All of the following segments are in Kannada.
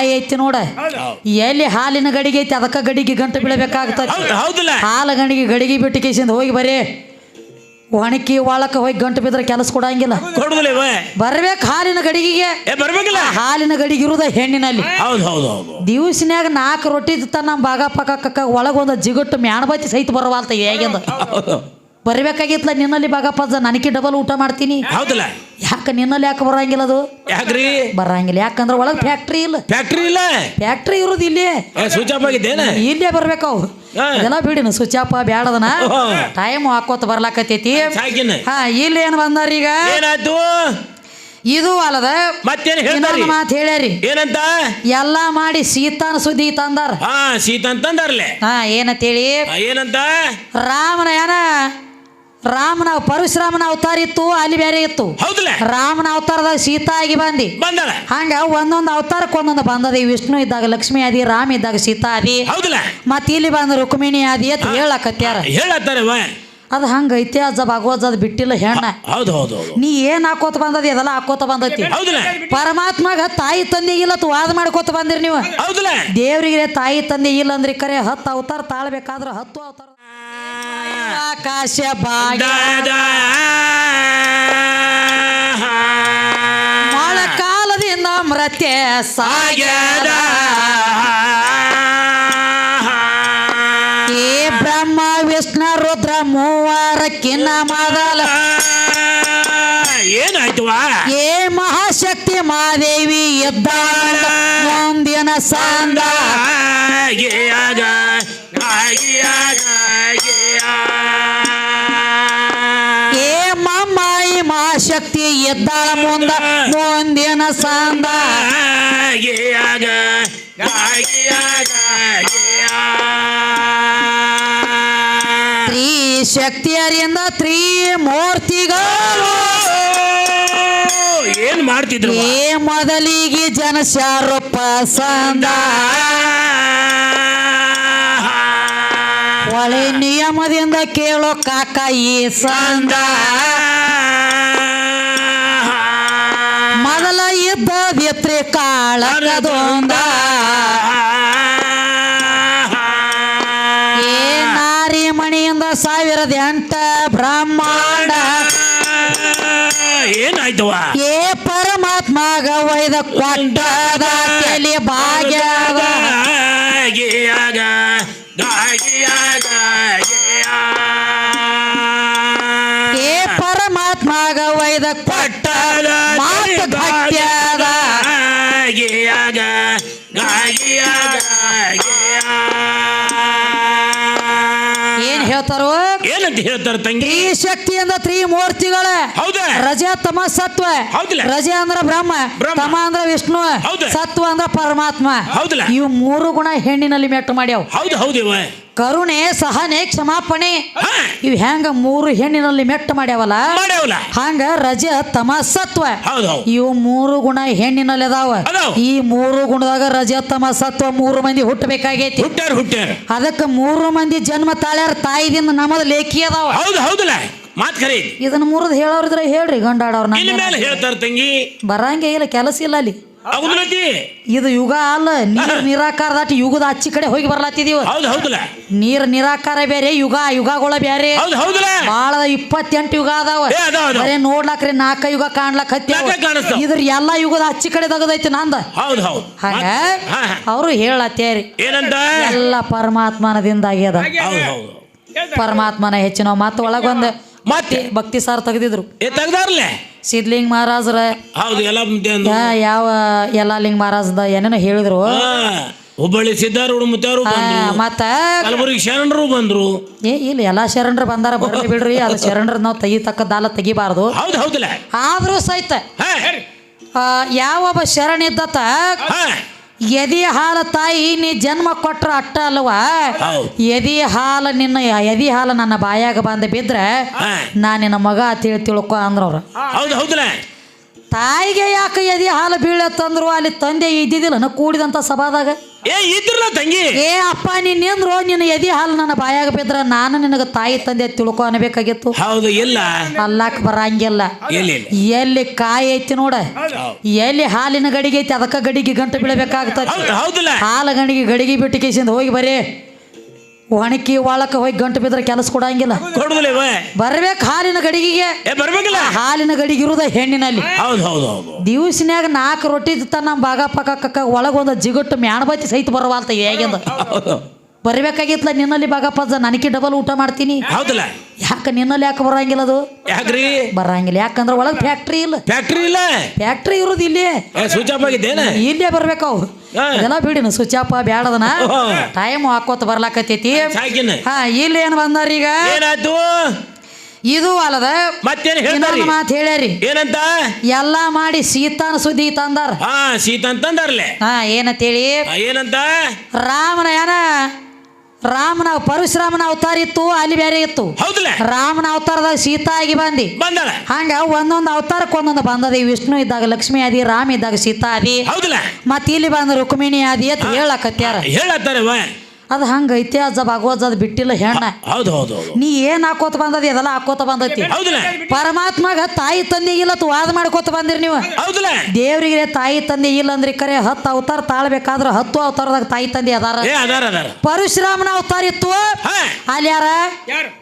ಬಾಯಿ ಐತಿ ನೋಡ. ಎಲ್ಲಿ ಹಾಲಿನ ಗಡಿಗೆ ಐತಿ ಅದಕ್ಕ ಗಡಿಗೆ ಗಂಟು ಬೀಳಬೇಕಾಗ್ತದೆ. ಹೌದಲ್ಲ. ಹಾಲು ಗಣಿಗೆ ಗಡಿಗೆ ಬಿಟ್ಟು ಕೇಸಿಂದ ಹೋಗಿ ಬರೀ. ಒಣಕಿ ಒಳಕ ಹೋಗಿ ಗಂಟು ಬಿದ್ರೆ ಕೆಲಸ ಕೊಡಂಗಿಲ್ಲ. ಬರ್ಬೇಕು ಹಾಲಿನ ಗಡಿಗೆಗೆ. ಬರ್ಬೇಕಿಲ್ಲ. ಹಾಲಿನ ಗಡಿಗೆ ಇರುದ ಹೆಣ್ಣಿನಲ್ಲಿ. ಹೌದು ಹೌದು ಹೌದು. ದಿವಸನ್ಯಾಗ ನಾಲ್ಕು ರೊಟ್ಟಿ ತನ್ನ ನಮ್ಮ ಭಾಗ ಪಕ್ಕ ಕಕ್ಕ ಒಳಗೊಂದು ಜಿಗುಟ್ಟು ಮ್ಯಾಣಬತ್ತಿ ಸಹಿತ ಬರವಾಲ್ತ ಹೇಗೆಂದ. ಹೌದು ಬರಬೇಕಾಗಿತ್ಲ ನಿನ್ನಲ್ಲಿ ಬಾಗಪ್ಪಜ್ಜ ನನಗೆ ಡಬಲ್ ಊಟ ಮಾಡ್ತೀನಿ. ಹೌದಲ್ಲ? ಯಾಕೆ ನಿನ್ನಲ್ಲಿ ಯಾಕೆ ಬರಂಗಿಲ್ಲ ಅದು? ಯಾಕ್ರಿ? ಬರಂಗಿಲ್ಲ. ಯಾಕಂದ್ರೆ ಒಳಗೆ ಫ್ಯಾಕ್ಟ್ರಿ ಇಲ್ಲ. ಫ್ಯಾಕ್ಟ್ರಿ ಇಲ್ಲ? ಫ್ಯಾಕ್ಟ್ರಿ ಇರೋದು ಇಲ್ಲಿ. ಸ್ವಿಚ್ ಆಫ್ ಆಗಿದ್ದೇನ? ಇಲ್ಲೇ ಬರ್ಬೇಕು ಎಲ್ಲ ಇದೆಲ್ಲ ಬಿಡಿನ ಸುಚಾಪ ಬ್ಯಾಡದನ. ಟೈಮ್ ಹಾಕೋತ ಬರ್ಲಾಕತ್ತೈತಿ. ಹಾ ಇಲ್ಲಿ ಏನ್ ಬಂದಾರ ಈಗ? ಏನಾಯ್ತು? ಇದು ಅಲ್ಲದ ಮತ್ತೇನ್ ಹೇಳ್ತಾರಿ ಮಾತು ಹೇಳ್ಯಾರಿ. ಏನಂತ? ಎಲ್ಲಾ ಮಾಡಿ ಸೀತಾನ ಸುದ್ದಿ ತಂದಾರ. ಹಾ ತಂದಾರ್ಲೆ. ಹಾ ಏನಂತೇಳಿ? ಏನಂತ? ರಾಮನ ಏನ ರಾಮನ ಪರಶುರಾಮನ ಅವತಾರ ಇತ್ತು ಅಲ್ಲಿ ಬೇರೆ ಇತ್ತು. ರಾಮನ ಅವತಾರದಾಗ ಸೀತಾ ಆಗಿ ಬಂದಿ. ಹಂಗ ಒಂದೊಂದು ಅವತಾರಕ್ಕೆ ಒಂದೊಂದು ಬಂದದಿ. ವಿಷ್ಣು ಇದ್ದಾಗ ಲಕ್ಷ್ಮಿ ಆದಿ ರಾಮ ಇದ್ದಾಗ ಸೀತಾ ಆದಿ. ಮತ್ತೆ ಇಲ್ಲಿ ಬಂದ ರುಕ್ಮಿಣಿ ಆದಿ ಅಂತ ಹೇಳಕತ್ಯಾರ. ಅದು ಹಂಗ ಇತಿಹಾಸ ಭಾಗವತ್ ಅದು ಬಿಟ್ಟಿಲ್ಲ ಹೆಣ್ಣ. ಹೌದು ಹೌದು ಹೌದು. ನೀ ಏನ್ ಹಾಕೋತ ಬಂದದಿ? ಅದೆಲ್ಲ ಹಾಕೋತ ಬಂದೈತಿ. ಪರಮಾತ್ಮಗ ತಾಯಿ ತಂದೆಗಿಲ್ಲ ತು ವಾದ ಮಾಡ್ಕೋತ ಬಂದಿರಿ ನೀವು. ದೇವ್ರಿಗೆ ತಾಯಿ ತಂದೆ ಇಲ್ಲ ಅಂದ್ರೆ ಕರೆ ಹತ್ತು ಅವತಾರ ತಾಳ್ಬೇಕಾದ್ರೆ ಹತ್ತು ಅವತಾರ. ಆಕಾಶ ಭಾಗ್ಯ ಬಹಳ ಕಾಲದಿಂದ ಮೃತ್ಯ ಸಾಗ್ಯದ. ಏ ಬ್ರಹ್ಮ ವಿಷ್ಣು ರುದ್ರ ಮೂವರಕ್ಕಿನ್ನ ಮೊದಲ. ಏನಾಯ್ತು ಏ ಮಹಾಶಕ್ತಿ ಮಾದೇವಿ ಎದ್ದ ಮುಂದಿನ ಸಂದ. ಆಗಿಯಾಗ ಏ ಮಮ್ಮಾಯಿ ಮಹಾಶಕ್ತಿ ಎದ್ದಾಳ ಮುಂದ ಮುಂದಿನ ಸಾಂದ. ಶಕ್ತಿಯರಿಂದ ತ್ರೀ ಮೂರ್ತಿಗಳು. ಏನ್ ಮಾಡ್ತಿದ್ರು ಏ ಮೊದಲಿಗೆ ಜನಸಾರಪ್ಪ ಸಂದ. ಒಳೆ ನಿಯಮದಿಂದ ಕೇಳೋ ಕಾಕ ಈ ಸಂದ. ಮೊದಲ ಇದ್ದ ವ್ಯತ್ರಿ ಕಾಳದೊಂದ ಏ ನಾರಿ ಮಣಿಯಿಂದ ಸಾವಿರದ ಎಂಟ ಬ್ರಹ್ಮಾಂಡ. ಏನಾಯ್ತವ ಏ ಪರಮಾತ್ಮಗ ವೈದ ಕೊಟ್ಟದ. ಪರಮಾತ್ಮಗ ವೈದ ಕೊಟ್ಟದ ಮಾತು ಭಕ್ತಿಯಾದ ಗಿಯಾಗ ಗಾಗಿಯಾಗ ಏನ್ ಹೇಳ್ತಾರೋ? ಏನಂತ ಹೇಳ್ತಾರ ತಂಗಿ? ಈ ಶಕ್ತಿ ಅಂದ್ರೆ ತ್ರೀ ಮೂರ್ತಿಗಳ ಹೌದಾ? ರಜ ತಮ ಸತ್ವ. ಹೌದಿಲ್ಲ? ರಜ ಅಂದ್ರ ಬ್ರಹ್ಮ ಬ್ರಹ್ಮ. ತಮ ಅಂದ್ರ ವಿಷ್ಣು ಹೌದು. ಸತ್ವ ಅಂದ್ರ ಪರಮಾತ್ಮ. ಹೌದಿಲ್ಲ? ಇವು ಮೂರು ಗುಣ ಹೆಣ್ಣಿನಲ್ಲಿ ಮೆಟ್ಟು ಮಾಡ್ಯಾವ. ಹೌದು ಹೌದಿವ ಕರುಣೆ ಸಹನೆ ಕ್ಷಮಾಪಣೆ. ಇವು ಹೆಂಗ ಮೂರು ಹೆಣ್ಣಿನಲ್ಲಿ ಮೆಟ್ಟ ಮಾಡ್ಯಾವಲ್ಲ? ಮಾಡ್ಯಾವಲ್ಲ. ಹಂಗ ರಜ ತಮಸತ್ವ. ಹೌದು ಹೌದು. ಇವು ಮೂರು ಗುಣ ಹೆಣ್ಣಿನಲ್ಲಿ ಅದಾವ. ಅದಾವ. ಈ ಮೂರು ಗುಣದಾಗ ರಜ ತಮಸತ್ವ ಮೂರು ಮಂದಿ ಹುಟ್ಟಬೇಕಾಗೈತಿ. ಹುಟ್ಟ್ಯಾರ ಹುಟ್ಟ್ಯಾರ. ಅದಕ್ಕೆ ಮೂರು ಮಂದಿ ಜನ್ಮ ತಾಳ್ಯಾರ ತಾಯಿದಿಂದ ನಮದ ಲೇಖಿ ಅದಾವ. ಹೌದು ಹೌದಲ್ಲ. ಮಾತ್ ಖರೆ ಇದನ್ನ ಮುರಿದು ಹೇಳೋರಿದ್ರೆ ಹೇಳ್ರಿ ಮೇಲೆ ಹೇಳ್ತಾರ ತಂಗಿ. ಬರಂಗೇ ಇಲ್ಲ ಕೆಲಸ ಇಲ್ಲ ಅಲ್ಲಿ. ಇದು ಯುಗ ಅಲ್ಲ ನೀರ್ ನಿರಾಕಾರ ದಾಟಿ ಯುಗದ ಅಚ್ಚಿ ಕಡೆ ಹೋಗಿ ಬರ್ಲಾತಿದೀವ ಹೌದು ಹೌದಲ್ಲ. ನೀರ್ ನಿರಾಕಾರ ಬೇರೆ ಯುಗ ಯುಗಗಳ ಬೇರೆ. ಹೌದು ಹೌದಲ್ಲ. ಬಾಳ ಇಪ್ಪತ್ತೆಂಟು ಯುಗ ಅದಾವ. ಏ ಅದಾವ ಅದಾವ. ಬರೇ ನೋಡ್ಲಾಕ್ರಿ ನಾಲ್ಕ ಯುಗ ಕಾಣ್ಲಾಕ್ ಕಾಣಿಸ್ತಾವ. ಇದ್ರ ಎಲ್ಲಾ ಯುಗದ ಅಚ್ಚಿ ಕಡೆ ತಗದೈತಿ ನಂದ. ಹೌದು ಹೌದು. ಹಂಗ ಮತ್ತ್- ಹಾ, ಹಾ. ಅವರು ಹೇಳತ್ತೇರಿ ಏನಂತ ಎಲ್ಲ ಪರಮಾತ್ಮನದಿಂದ ಆಗ್ಯದ ಹೌದು ಹೌದು. ಪರಮಾತ್ಮನ ಹೆಚ್ಚಿನ ಮತ್ತೆ ಒಳಗೊಂದು ಮತ್ತೆ ಭಕ್ತಿ ಸಾರ್ ತೆಗೆದಿದ್ರು. ಏ ತೆಗ್ದಾರ್ಲೆ? ಸಿದ್ಲಿಂಗ್ ಮಹಾರಾಜರ ಹೌದು ಎಲ್ಲ ಮುಂದೆ ಯಾ- ಯಾವ ಮಹಾರಾಜದ ಏನೇನೋ ಹೇಳಿದ್ರು. ಹುಬ್ಬಳ್ಳಿ ಆ, ಬಂದ್ರು. ಮತ್ತ ಕಲಬುರಗಿ ಶರಣರು ಬಂದ್ರು. ಏ ಇಲ್ಲ ಎಲ್ಲಾ ಶರಣರು ಬಂದಾರ ಬರ್ಲಿ ಬಿಡ್ರಿ ಅದು ಶರಣರ ನಾವು ತೆಗಿತಕ್ಕದ್ದಾಲ ತೆಗಿಬಾರ್ದು. ಹೌದು ಹೌದಲ್ಲ ಆದ್ರೂ ಸಹಿತ ಹಾ ಆ, ಯಾವೊಬ್ಬ ಶರಣ ಹಾ. ಎದಿ ಹಾಲ ತಾಯಿ ನೀ ಜನ್ಮ ಕೊಟ್ರ ಅಟ್ಟ ಅಲ್ವಾ? ಎದಿ ಹಾಲ ನಿನ್ನ ಎದಿ ಹಾಲ ನನ್ನ ಬಾಯಾಗ ಬಂದ ಬಿದ್ರೆ ನಾನು ನಾ ನಿನ್ನ ಮಗ ತಿಳಿ ತಿಳ್ಕೊ ಅಂದ್ರವ್ರು. ತಾಯಿಗೆ ಯಾಕೆ ಎದಿ ಹಾಲು ಬೀಳತ್ತಂದ್ರು ಅಲ್ಲಿ ತಂದೆ ಇದ್ದಿದ್ದಿಲ್ಲ? ನಾ ಕೂಡಿದಂತ ಸಭಾದಾಗ. ಏ ಇದ್ರಲ್ಲ ತಂಗಿ. ಏ ಅಪ್ಪ ನೀನ್ ನಿಂದ್ರು ನಿನ್ನ ಎದಿ ಹಾಲು ನನ್ನ ಬಾಯಾಗ ಬಿದ್ರ ನಾನು ನಿನಗೆ ತಾಯಿ ತಂದೆ ತಿಳ್ಕೊ ಅನ್ಬೇಕಾಗಿತ್ತು. ಹೌದು ಇಲ್ಲ. ಅಲ್ಲಾಕ್ ಬರಂಗಿಲ್ಲ. ಎಲ್ಲಿ ಕಾಯಿ ಐತಿ ನೋಡ ಎಲ್ಲಿ ಹಾಲಿನ ಗಡಿಗೆ ಐತಿ ಅದಕ್ಕ ಗಡಿಗೆ ಗಂಟು ಬೀಳಬೇಕಾಗ್ತದೆ. ಹಾಲು ಗಂಡಿಗೆ ಗಡಿಗೆ ಬಿಟ್ಟು ಕೇಸಿಂದ ಹೋಗಿ ಬರೀ. ಒಣಕಿ ಒಳಕ್ಕೆ ಹೋಗಿ ಗಂಟು ಬಿದ್ರೆ ಕೆಲಸ ಕೊಡಂಗಿಲ್ಲ. ಕೊಡುದಿಲ್ಲ ಇವ. ಬರ್ಬೇಕು ಹಾಲಿನ ಗಡಿಗೆಗೆ. ಏ ಬರ್ಬೇಕಿಲ್ಲ. ಹಾಲಿನ ಗಡಿಗೆ ಇರುದ ಹೆಣ್ಣಿನಲ್ಲಿ. ಹೌದು ಹೌದು ಹೌದು. ದಿವ್ಸನ್ಯಾಗ ನಾಲ್ಕು ರೊಟ್ಟಿ ತಿಂತ ನಮ್ಮ ಬಾಗ ಪಕ್ಕ ಕಕ್ಕ ಒಳಗೊಂದು ಜಿಗುಟ್ಟು ಮ್ಯಾಣಬತ್ತಿ ಸಹಿತ ಬರವಾಲ್ತ ಹೇಗೆಂದ. ಹೌದು. ಬರ್ಬೇಕಾಗಿತ್ಲ ನಿನ್ನಲ್ಲಿ ಬಾಗಪ್ಪ ನನಗೆ ಡಬಲ್ ಊಟ ಮಾಡ್ತೀನಿ. ಹೌದಲ್ಲ. ಯಾಕೆ ನಿನ್ನಲ್ಲಿ ಯಾಕೆ ಬರಂಗಿಲ್ಲ ಅದು? ಯಾಕ್ರಿ? ಬರಂಗಿಲ್ಲ. ಯಾಕಂದ್ರೆ ಒಳಗೆ ಫ್ಯಾಕ್ಟ್ರಿ ಇಲ್ಲ. ಫ್ಯಾಕ್ಟ್ರಿ ಇಲ್ಲ. ಫ್ಯಾಕ್ಟ್ರಿ ಇರೋದು ಇಲ್ಲಿ ಏ ಸ್ವಿಚ್ ಆಫ್ ಆಗಿದ್ದೇನ? ಇಲ್ಲೇ ಬರ್ಬೇಕು ಅವು. ಅದೆಲ್ಲ ಬಿಡಿನ ಸುಚಾಪ ಬ್ಯಾಡದನ. ಟೈಮ್ ಹಾಕೋತ ಬರ್ಲಾಕತ್ತೈತಿ. ಹಾ ಇಲ್ಲಿ ಏನ್ ಬಂದಾರ ಈಗ? ಏನಾಯ್ತು? ಇದು ಅಲ್ಲದ ಮತ್ತೇನ್ ಮಾತು ಹೇಳ್ಯಾರಿ. ಏನಂತ? ಎಲ್ಲ ಮಾಡಿ ಸೀತಾನ ಸುದ್ದಿ ತಂದಾರ. ಹಾ ತಂದಾರ್ಲೆ. ಅಂತಂದಾರ್ಲೆ ಹಾ ಏನಂತೇಳಿ? ಏನಂತ? ರಾಮನ ಏನ ರಾಮನ ಪರಶುರಾಮನ ಅವತಾರ ಇತ್ತು ಅಲ್ಲಿ ಬೇರೆ ಇತ್ತು. ರಾಮನ ಅವತಾರದಾಗ ಸೀತಾ ಆಗಿ ಬಂದಿ. ಹಂಗ ಒಂದೊಂದು ಅವತಾರಕ್ಕೆ ಒಂದೊಂದು ಬಂದದಿ. ವಿಷ್ಣು ಇದ್ದಾಗ ಲಕ್ಷ್ಮಿ ಆದಿ ರಾಮ ಇದ್ದಾಗ ಸೀತಾ ಆದಿ. ಮತ್ತೆ ಇಲ್ಲಿ ಬಂದ ರುಕ್ಮಿಣಿ ಆದಿ ಅಂತ ಹೇಳಕತ್ಯಾರ. ಹೇಳತ್ತಾರ ಅದು ಹಂಗ ಐತಿ ಅಜ್ಜ ಭಾಗವತ್ ಅದು ಬಿಟ್ಟಿಲ್ಲ ಹೆಣ್ಣ. ಹೌದು ಹೌದು ಹೌದು. ನೀ ಏನ್ ಹಾಕೋತ ಬಂದದ ಅದೆಲ್ಲ ಹಾಕೋತ ಬಂದೈತಿ. ಹೌದಲ್ಲ ಪರಮಾತ್ಮಗ ತಾಯಿ ತಂದೆ ತು ವಾದ ಮಾಡ್ಕೋತ ಬಂದಿರಿ ನೀವು. ಹೌದಲ್ಲ ದೇವ್ರಿಗೆ ತಾಯಿ ತಂದೆ ಇಲ್ಲ ಅಂದ್ರೆ ಕರೆ ಹತ್ತು ಅವತಾರ ತಾಳ್ಬೇಕಾದ್ರೆ ಹತ್ತು ಅವತಾರದಾಗ ತಾಯಿ ತಂದೆ ಅದಾರ. ಏ ಅದಾರ ಅದಾರ. ಪರಶುರಾಮನ ಅವತಾರ ಇತ್ತು. ಹಾ. ಅಲ್ಲಿ ಯಾರ?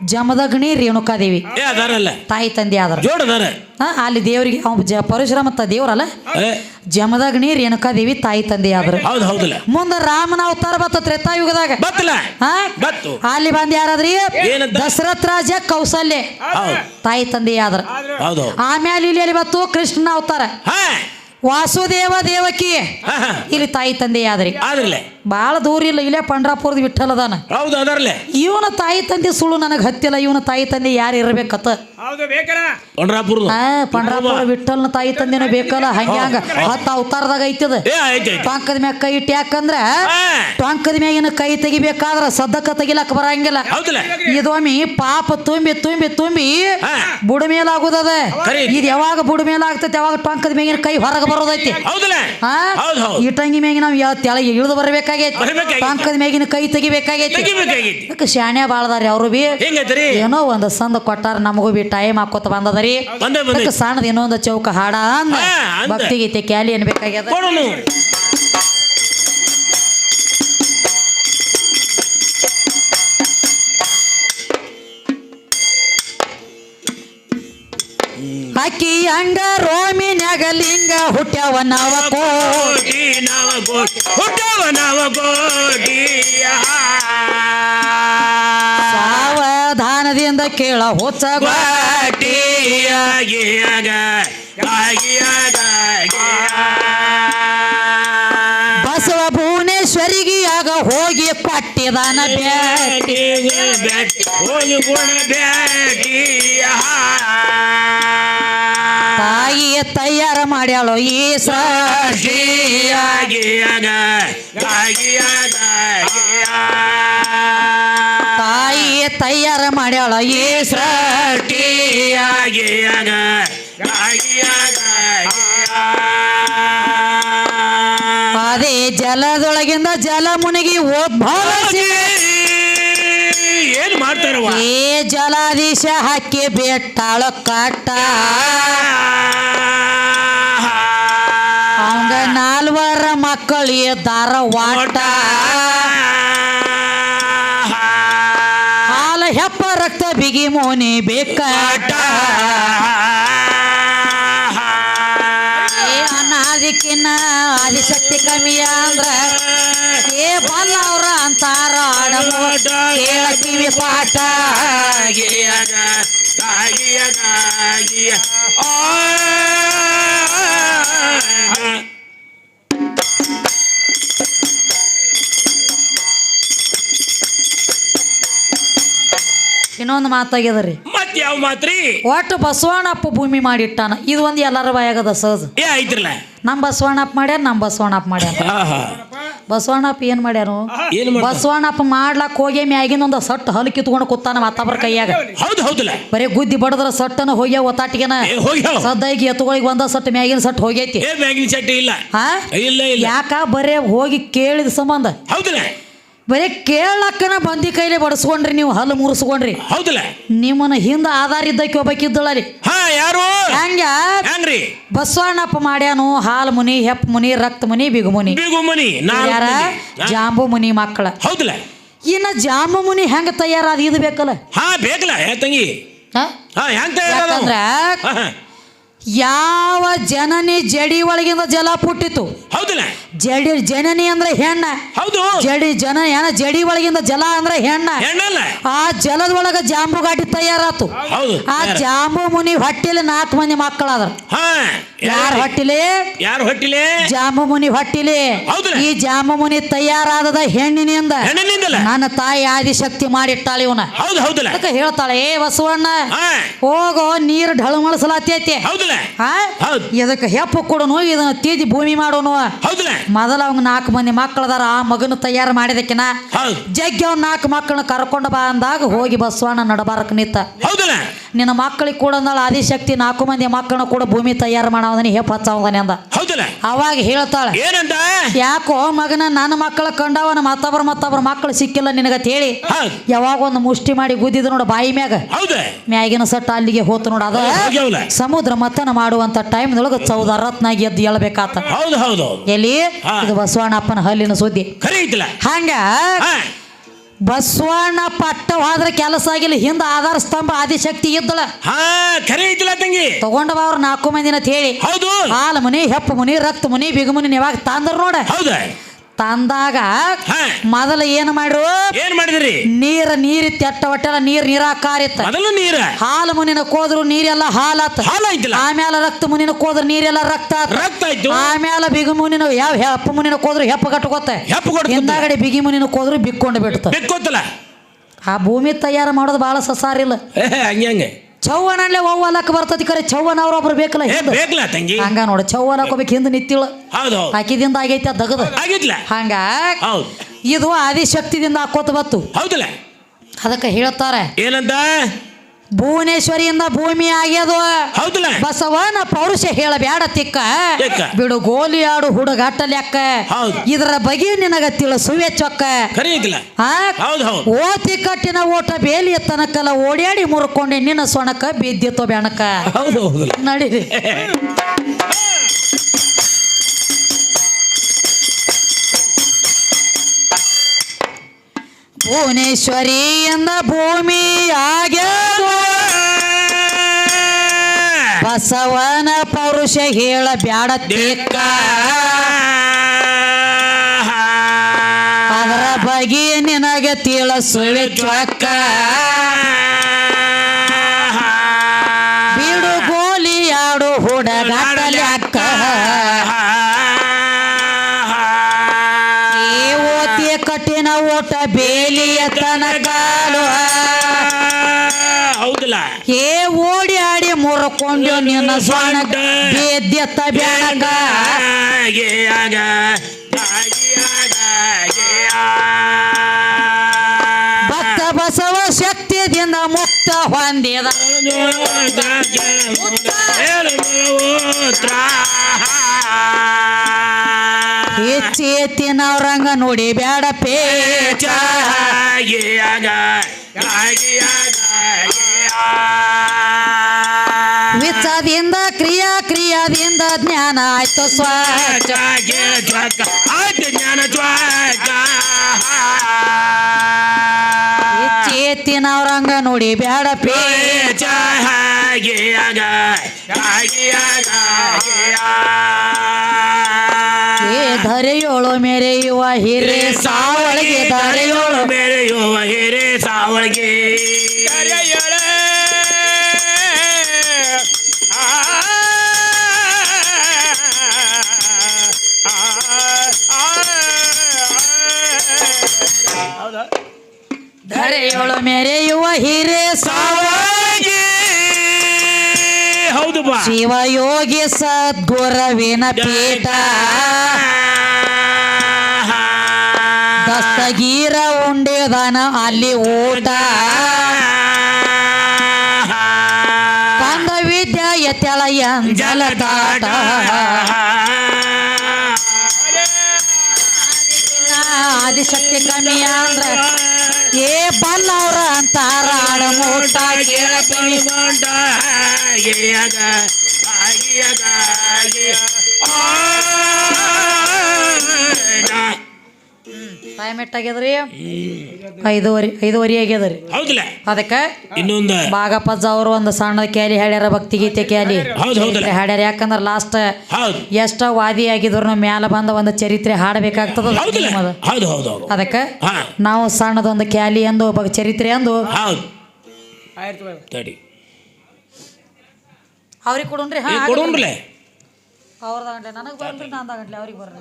ಜಮದಗ್ನಿ ರೇಣುಕಾದೇವಿ. ಏ ಅದಾರಲ್ಲ. ತಾಯಿ ತಂದೆ ಆದ್ರ. ಜೋಡ್ ಅದಾರ. ಹಾ ಅಲ್ಲಿ ದೇವ್ರಿಗೆ ಅವ್ ಜ ಪರಶುರಾಮ ತ ದೇವ್ರಲ್ಲ? ಏ, ಜಮದಗ್ನಿ ರೇಣುಕಾದೇವಿ ತಾಯಿ ತಂದೆ ಆದ್ರ. ಹೌದು ಹೌದಲ್ಲ ಮುಂದ ರಾಮನ ಅವತಾರ ಬತ್ತ ತ್ರೇತಾಯುಗದಾಗ ಬತ್ತು. ಅಲ್ಲಿ ಬಂದ್ ಯಾರಾದ್ರಿ? ದಶರಥ ರಾಜ ಕೌಸಲ್ಯ. ತಾಯಿ ತಂದೆ ಆದ್ರ. ಆಮೇಲೆ ಇಲ್ಲಿ ಅಲ್ಲಿ ಬತ್ತು ಕೃಷ್ಣನ ಅವತಾರ. ವಾಸುದೇವ ದೇವಕಿ. ಇಲ್ಲಿ ತಾಯಿ ತಂದೆ ಆದ್ರಿ. ಬಾಳ ದೂರ ಇಲ್ಲ ಇಲ್ಲೇ ಪಂಡ್ರಾಪುರದ ವಿಠಲ್ ಹೌದು ಅದಾರಲೆ. ಇವನ ತಾಯಿ ತಂದೆ ಸುಳ್ಳು ನನಗೆ ಹತ್ತಿಲ್ಲ ಇವನ ತಾಯಿ ತಂದೆ ಯಾರು ಇರ್ಬೇಕತ್ತ? ಹೌದು ಬೇಕನ ಪಂಡ್ರಾಪುರದ. ಆ ಪಂಡ್ರಾಪುರ ವಿಠಲ್ನ ತಾಯಿ ತಂದೆನ ಬೇಕಲ್ಲ ಹಂಗ ಹತ್ತ ಅವತಾರದಾಗ ಐತದ. ಏ ಟೊಂಕದ ಮ್ಯಾಗ ಕೈ ಇಟ್ಟು ಯಾಕಂದ್ರ ಟಾಂಕದ ಮ್ಯಾಗಿನ ಕೈ ತೆಗಿಬೇಕಾದ್ರ ಸದ್ದಕ್ಕ ತೆಗಿಲಕ್ಕ ಬರಂಗಿಲ್ಲ. ಹೌದಲ್ಲ. ಇದೊಮ್ಮೆ ಪಾಪ ತುಂಬಿ ತುಂಬಿ ತುಂಬಿ ಬುಡ ಮೇಲಾಗುದದ. ಖರೆ. ಇದು ಯಾವಾಗ ಬುಡ ಮೇಲಾಗ್ತೈತಿ ಯಾವಾಗ ಟೊಂಕದ ಮ್ಯಾಗಿನ ಕೈ ಹೊರಗೆ ಬರೋದೈತಿ. ಹೌದಲ್ಲ. ಹಾ ಹೌದು ಹೌದು. ಇಟಂಗಿ ಮ್ಯಾಗಿನ ನಾವು ಯಾವ ತೆಳಗೆ ಇಳಿದು ಬರಬೇಕಾಗೈತಿ ಮ್ಯಾಗಿನ ಕೈ ತೆಗಿಬೇಕಾಗೈತಿ. ತೆಗಿಬೇಕಾಗೈತಿ. ಅದಕ್ಕೆ ಶಾಣ್ಯ ಬಾಳದಾರಿ ಅವರು ಬಿ. ಹೆಂಗೈತ್ರಿ? ಏನೋ ಒಂದ್ ಸಂದ ಕೊಟ್ಟಾರ ನಮಗೂ ಬಿ ಟೈಮ್ ಹಾಕೋತ ಬಂದದರಿ. ಬಂದೇ ಬಂದೆ. ಅದಕ್ಕೆ ಸಣ್ಣದ ಇನ್ನೊಂದು ಚೌಕ ಹಾಡ ಅಂದ. ಹಾ, ಅಂದ. ಭಕ್ತಿಗೀತೆ ಕ್ಯಾಲಿ ಕೊಡೋನು ಹುಟ್ಟ್ಯಾವ ನವ ಕೋಟಿ ನವ ಕೋಟಿ ಹುಟ್ಟವ ನವ ಕೋಟಿ ಸಾವಧಾನದಿಂದ ಕೇಳ ಹುಚ್ಚ ಗಾಟಿಯಾಗಿಯಾಗ ಗಾಗಿಯಾಗ ಬಸವ ಭುವನೇಶ್ವರಿಗಿಯಾಗ ಹೋಗಿ ಪಟ್ಟಿದಾನ ಬ್ಯಾಟಿ ಹೋಗಿ ಗುಣ ಬ್ಯಾಟಿಯ ತಾಯಿ ತಯಾರ ಮಾಡ್ಯಾಳು ಈ ಸೃಷ್ಟಿ ಗಾಗಿಯಾಗ ಗಾಗಿಯಾಗ ತಾಯಿ ತಯಾರ ಮಾಡ್ಯಾಳ ಈ ಅದೇ ಜಲದೊಳಗಿಂದ ಜಲ ಮುನಿಗಿ ಉದ್ಭವಿಸಿ ಏನ್ ಮಾಡ್ತಾರವ ಏ ಜಲಾದೀಶ ಹಾಕಿ ಬೆಟ್ಟಾಳ ಕಾಟ ಅವಂಗ ನಾಲ್ವರ ಮಕ್ಕಳು ಇದ್ದಾರ ವಾಟ ಹಾಲ ಹೆಪ್ಪ ರಕ್ತ ಬಿಗಿ ಮೋನಿ ಬೇಕಾಟ ಅನಾದಿಕ್ಕಿನ್ನ ಆದಿಶಕ್ತಿ ಕಮ್ಮಿ ಅಂದ್ರ ಏ ಬಲ್ಲ ಅವ್ರ ಅಂತಾರ ಕೇಳತೀವಿ ಪಾಠ ಇನ್ನೊಂದು ಮಾತಾಗ್ಯದ್ರಿ ಮತ್ತೆ ಯಾವ ಮಾತ್ರಿ? ಒಟ್ಟು ಬಸವಣ್ಣಪ್ಪ ಭೂಮಿ ಮಾಡಿಟ್ಟಾನ. ಇದು ಒಂದು ಎಲ್ಲರ ಬಾಯಾಗದ ಸಹಜ. ಏ ಐತ್ರಲ್ಲ. ನಮ್ಮ ಬಸವಣ್ಣಪ್ಪ ಮಾಡ್ಯಾರ ನಮ್ಮ ಬಸವಣ್ಣಪ್ಪ ಮಾಡ್ಯಾರ. ಬಸವಣ್ಣಪ್ಪ ಏನ್ ಮಾಡ್ಯಾರು? ಏನ್ ಮಾಡ್ದ ಬಸವಣ್ಣಪ್ಪ ಮಾಡ್ಲಾಕ್ ಹೋಗಿ ಮ್ಯಾಗಿನ ಒಂದು ಸಟ್ಟು ಹಲ್ ಕಿತ್ಕೊಂಡು ಕೂತಾನ ಮತ್ತೊಬ್ಬರ ಕೈಯಾಗ. ಹೌದು ಹೌದಲ್ಲ. ಬರೀ ಗುದ್ದಿ ಬಡದ್ರ ಸಟ್ಟನ ಹೋಗ್ಯಾವ ಒತ್ತಾಟಿಗೆನ? ಏ ಹೋಗ್ಯಾವ. ಸದ್ದಾಗಿ ಎತ್ತುಗಳಿಗೆ ಬಂದ ಸಟ್ ಮ್ಯಾಗಿನ ಸಟ್ ಹೋಗೈತಿ. ಏ ಮ್ಯಾಗಿನ ಚಟ್ಟಿ ಇಲ್ಲ. ಹಾ? ಇಲ್ಲ ಇಲ್ಲ. ಯಾಕ ಬರೇ ಹೋಗಿ ಕೇಳಿದ ಸಂಬಂಧ? ಹೌದಲ್ಲ. ಬರೀ ಕೇಳಕ್ಕನ ಬಂದಿ ಕೈಲಿ ಬಡಿಸ್ಕೊಂಡ್ರಿ ನೀವು ಹಲ್ಲು ಮುರ್ಸ್ಕೊಂಡ್ರಿ. ಹೌದಲ್ಲ. ನಿಮ್ಮನ್ನ ಹಿಂದ ಆಧಾರ ಇದ್ದಕ್ಕೆ ಒಬ್ಬಕಿದ್ದಳರಿ ಹಾ ಯಾರು? ಹೆಂಗ? ಹೆಂಗ್ರಿ? ಬಸವಣ್ಣಪ್ಪ ಮಾಡ್ಯಾನು ಹಾಲು ಮುನಿ ಹೆಪ್ ಮುನಿ ರಕ್ತ ಮುನಿ ಬಿಗು ಮುನಿ. ಬಿಗು ಮನಿ ನಾಲ್ಕು ಯಾರ? ಜಾಂಬು ಮುನಿ ಮಕ್ಕಳ. ಹೌದಲ್ಲ. ಇನ್ನ ಜಾಂಬು ಮುನಿ ಹೆಂಗ ತಯಾರಾದ ಇದು ಬೇಕಲ್ಲ? ಹಾ ಬೇಕಲ್ಲ ಏ ತಂಗಿ. ಹ? ಹಾ ಹೆಂಗ್ ತಯಾರದ ಯಾಕಂದ್ರ ಹಾ, ಹಾ. ಯಾವ ಜನನಿ ಜಡಿ ಒಳಗಿಂದ ಜಲ ಪುಟ್ಟಿತ್ತು ಹೌದಲ್ಲ. ಜಡಿ ಜನನಿ ಅಂದ್ರೆ ಹೆಣ್ಣ. ಹೌದು. ಜಡಿ ಜನ ಏನ ಜಡಿ ಒಳಗಿಂದ ಜಲ ಅಂದ್ರೆ ಹೆಣ್ಣ. ಹೆಣ್ಣಲ್ಲ. ಆ ಜಲದೊಳಗ ಜಾಂಬು ಗಾಡಿ ತಯಾರಾತು. ಆ ಜಾಂಬು ಮುನಿ ಹೊಟ್ಟಿಲಿ ನಾಲ್ಕು ಮಂದಿ ಮಕ್ಕಳಾದ್ರ. ಯಾರ ಹೊಟ್ಟಿಲಿ? ಯಾರು ಹೊಟ್ಟಿಲಿ? ಜಾಂಬು ಮುನಿ ಹೊಟ್ಟಿಲಿ? ಈ ಜಾಂಬು ಮುನಿ ತಯಾರಾದದ ಹೆಣ್ಣಿನಿಂದ. ನನ್ನ ತಾಯಿ ಆದಿಶಕ್ತಿ ಮಾಡಿಟ್ಟಾಳ ಇವನ. ಅದಕ್ಕೆ ಹೇಳ್ತಾಳೆ ಏ ಬಸವಣ್ಣ ಹೋಗೋ ನೀರು ಢಳಮಳಸಲಾತೈತಿ ಇದಕ್ಕೆ ಹೆಪ್ಪು ಕೊಡೋನು ಇದನ್ನ ತೀದಿ ಭೂಮಿ ಮಾಡೋನು. ಮೊದಲ ಅವಂಗ ನಾಲ್ಕು ಮಂದಿ ಮಕ್ಕಳದಾರ ಆ ಮಗನ ತಯಾರು ಮಾಡಿದಕ್ಕಿನ ಹೌದು. ಜಗ್ಗಿ ಅವ್ನ ನಾಲ್ಕು ಮಕ್ಕಳನ್ನ ಕರ್ಕೊಂಡು ಬಾ ಅಂದಾಗ ಹೋಗಿ ಬಸವಣ್ಣ ನಡಬಾರಕ್ ನಿಂತ. ಹೌದಲ್ಲ? ನಿನ್ನ ಮಕ್ಕಳಿಗೆ ಕೂಡ ಅಂದಾಳ ಆದಿಶಕ್ತಿ ನಾಲ್ಕು ಮಂದಿ ಮಕ್ಕಳನ್ನ ಕೂಡ ಭೂಮಿ ತಯಾರು ಮಾಡವದನಿ ಹೇ ಹಚ್ಚವದನಿ ಅಂದ. ಹೌದಲ್ಲ? ಅವಾಗ ಹೇಳ್ತಾಳ ಯಾಕೋ ಮಗನ ನನ್ನ ಮಕ್ಕಳ ಕಂಡವನ ಮತ್ತೊಬ್ಬರ ಮತ್ತೊಬ್ಬರ ಮಕ್ಕಳು ಸಿಕ್ಕಿಲ್ಲ ನಿನಗತ್ ಹೇಳಿ. ಹೌದು. ಯಾವಾಗ ಒಂದು ಮುಷ್ಟಿ ಮಾಡಿ ಗುದ್ದಿದ ನೋಡು ಬಾಯಿ ಮ್ಯಾಗ. ಹೌದ. ಮ್ಯಾಗಿನ ಸಟ್ಟ ಅಲ್ಲಿಗೆ ಹೋತು ನೋಡು ಅದ ಹೋಗ್ಯಾವಲ್ಲ ಸಮುದ್ರ ಮತನ ಮಾಡುವಂತ ಟೈಮ್ದೊಳಗೆ ಚೌದ ರತ್ನಾಗಿ ಎದ್ದು ಹೇಳ್ಬೇಕಾತ ಹೌದು ಹೌದು ಹೌದು. ಎಲ್ಲಿ. ಇದು ಬಸವಣ್ಣಪ್ಪನ ಹಲ್ಲಿನ ಸುದ್ದಿ. ಕರೀತಿಲ್ಲ ಹಂಗ ಬಸವಣ್ಣ ಪಟ್ಟ ಹೋದ್ರೆ ಕೆಲಸ ಆಗಿಲ್ಲ ಹಿಂದ ಆಧಾರ ಸ್ತಂಭ ಆದಿಶಕ್ತಿ ಇದ್ದಳ. ಐತಿಲ್ಲ ತಂಗಿ. ತಗೊಂಡ ಬಾ ಅವ್ರ ನಾಲ್ಕು ಮಂದಿನ ಅಂತ ಹೇಳಿ. ಹೌದು. ಹಾಲು ಮುನಿ ಹೆಪ್ಪು ಮುನಿ ರಕ್ತ ಮುನಿ ಬಿಗು ಮುನಿ ಯಾವಾಗ ತಂದ್ರ ನೋಡ. ಹೌದ. ತಂದಾಗ ಮೊದಲ ಏನು ಮಾಡ್ರು? ಏನ್ ಮಾಡಿದ್ರಿ? ನೀರ ನೀರಿತ್ತು ಎಟ್ಟ ಒಟ್ಟೆಲ್ಲ ನೀರ್ ನಿರಾಕಾರಿತ್ತ ಮೊದಲು ನೀರ. ಹಾಲು ಮುನಿನ ಕೋದ್ರು ನೀರೆಲ್ಲ ಹಾಲತ್ತ ಹಾಲು ಐತಿಲ್ಲ ಆಮೇಲೆ ರಕ್ತ ಮುನಿನ ಕೋದ್ರ ನೀರೆಲ್ಲ ರಕ್ತ ರಕ್ತ ಆಯ್ತು. ಆಮೇಲೆ ಬಿಗಿ ಮುನಿನ ಯಾವ ಹೆಪ್ಪ ಮುನಿನ ಕೋದ್ರು ಹೆಪ್ಪ ಕಟ್ಕೋತ ಹೆಪ್ಪ ಕೊಡ್ತು ಹಿಂದಾಗಡೆ ಬಿಗಿ ಮುನಿನ ಕೋದ್ರು ಬಿಕ್ಕೊಂಡು ಬಿಡ್ತ. ಬೆಕ್ಕೋತಲ್ಲ ಆ ಭೂಮಿ ತಯಾರು ಮಾಡೋದು ಬಹಳ ಸಸಾರಿಲ್ಲ. ಹಂಗೆ ಹಂಗೆ. ಚೌವನಲ್ಲೇ ಅವ್ವಲಕ್ಕ ಬರ್ತತಿ ಕರೆ. ಚೌವನ ಅವ್ರೊಬ್ರು ಬೇಕಲ್ಲ ಏ ಹಿಂದ. ಬೇಕಲ್ಲ ತಂಗಿ? ಹಂಗ ನೋಡ ಚೌವನ ಹಾಕೋಬೇಕು ಹಿಂದ ನಿತ್ತಿಳ ಹೌದು. ಹೌದು ಹಾಕಿದಿಂದ ಆಗೈತಿ ದಗದ. ಆಗಿತ್ಲ ಹಂಗ? ಹೌದು. ಇದು ಆದಿಶಕ್ತಿದಿಂದ ಹಾಕೋತ ಬತ್ತು. ಹೌದಲ್ಲ? ಅದಕ್ಕೆ ಹೇಳ್ತಾರೆ ಏನಂತ? ಭುವನೇಶ್ವರಿಯಿಂದ ಭೂಮಿ ಆಗ್ಯದ. ಹೌದಲ್ಲ? ಬಸವನ ಪೌರುಷ ಹೇಳಬೇಡ ತಿಕ್ಕ? ಬಿಡು ಗೋಲಿ ಆಡು ಹುಡುಗಾಟ ಲೆಕ್ಕ. ಹೌದು. ಇದರ ಬಗ್ಗೆ ನಿನಗ ತಿಳಿಸುವೆ ಚೊಕ್ಕ. ಓ ತಿಕ್ಕಟ್ಟಿನ ಓಟ ಬೇಲಿ ತನಕಲ್ಲ ಓಡ್ಯಾಡಿ ಮುರ್ಕೊಂಡೆ ನಿನ್ನ ಸೊಣಕ ಬಿದ್ದಿತ್ತು ಬೇಣಕ ಹೌದು ಭುವನೇಶ್ವರಿ ಎಂದ ಭೂಮಿ ಆಗ್ಯದು ಬಸವನ ಪೌರುಷ ಹೇಳ ಬ್ಯಾಡ ತಿಕ್ಕ ಅದರ ಬಗ್ಗೆ ನಿನಗೆ ತಿಳಿಸುವೆ. ಚೊಕ್ಕ. ಏ ಓಡಿ ಆಡಿ ಮುರ್ಕೊಂಡು ನಿನ್ನ ಸೊಣಗ ಬೇದ್ಯತ್ತ ಬೆಳಗ ಭಕ್ತ ಬಸವ ಶಕ್ತಿಯಿಂದ ಮುಕ್ತ ಹೊಂದಿದ. ಹೆಚ್ಚೆತ್ತಿನವ್ರಂಗ ನೋಡಿ ಬ್ಯಾಡ ಪೇಚ ವಿಚ್ಚದಿಂದ ಕ್ರಿಯಾ ಕ್ರಿಯಾದಿಂದ ಜ್ಞಾನ ಆಯ್ತು ಸ್ವಚ್ಛ ಜ್ಞಾನ ಚೇತಿನವರಂಗ ನೋಡಿ ಬ್ಯಾಡ ಪೇಚ ಏ ಧರೆಯೋಳು ಮೇರೆಯುವ ಹಿರೇ, ಸಾವಳಿಗೆ ಧರೆಯೋಳು ಮೇರೆಯುವ ಹಿರೇ. ಸಾವಳಿಗೆ ಧರೆಯೋಳು ಮೆರೆಯುವ ಹಿರೇ ಸಾವ ಸಾವಳಿಗೆ. ಹೌದು ಶಿವಯೋಗಿ ಸದ್ಗುರವಿನ ಪೀಠ. ದಸ್ತಗೀರ ಉಂಡೇದಾನ ಅಲ್ಲಿ ಊಟ ಕಂದ ವಿದ್ಯಾ ಎತ್ತಳ ಜಲದಾಟ ಆದಿಶಕ್ತಿ ಕಮ್ಮಿ ಅಂದ್ರ ಏ ಬಲ್ಲವ್ರ ಅಂತಾರ ಆಡಮೂಟ ಕೇಳತೀವಿ ಟೈಮ್ ಎಷ್ಟಾಗ್ಯದ್ರಿ ಐದುವರೆ ಐದುವರೆ ಆಗ್ಯದ್ರಿ ಹೌದಿಲ್ಲ. ಅದಕ್ಕೆ ಇನ್ನೊಂದು ಬಾಗಪ್ಪಜ್ಜ ಅವರು ಒಂದು ಸಣ್ಣ ಕ್ಯಾಲಿ ಹೇಳ್ಯಾರ ಭಕ್ತಿಗೀತೆ ಕ್ಯಾಲಿ. ಹೌದು ಹೌದಲ್ಲ. ಹಾಡ್ಯಾರ. ಯಾಕಂದ್ರ ಲಾಸ್ಟ್ ಹೌದು. ಎಷ್ಟ ವಾದಿ ಆಗಿದ್ರು ಮ್ಯಾಲ ಬಂದ ಒಂದು ಚರಿತ್ರೆ ಹಾಡಬೇಕಾಗ್ತದ ಹೌದಲ್ಲ. ಹೌದು ಹೌದು ಹೌದು. ಅದಕ್ಕೆ ನಾವು ಸಣ್ಣದೊಂದು ಕ್ಯಾಲಿ ಅಂದು ಒಬ್ಬ ಚರಿತ್ರೆ ಎಂದು ಹೌದು. ತಡಿ. ಅವ್ರಿಗೆ ಕೊಡೋಣ್ರಿ ಹಾ ಏ, ಕೊಡೋಣ್ರಲೆ ಅವ್ರದಾಗಂಟ್ಲೆ ನನಗೆ ಬರ್ರಿ ನಂದಾಗಂಟ್ಲೆ ಅವ್ರಿಗೆ ಬರ್ರಿ.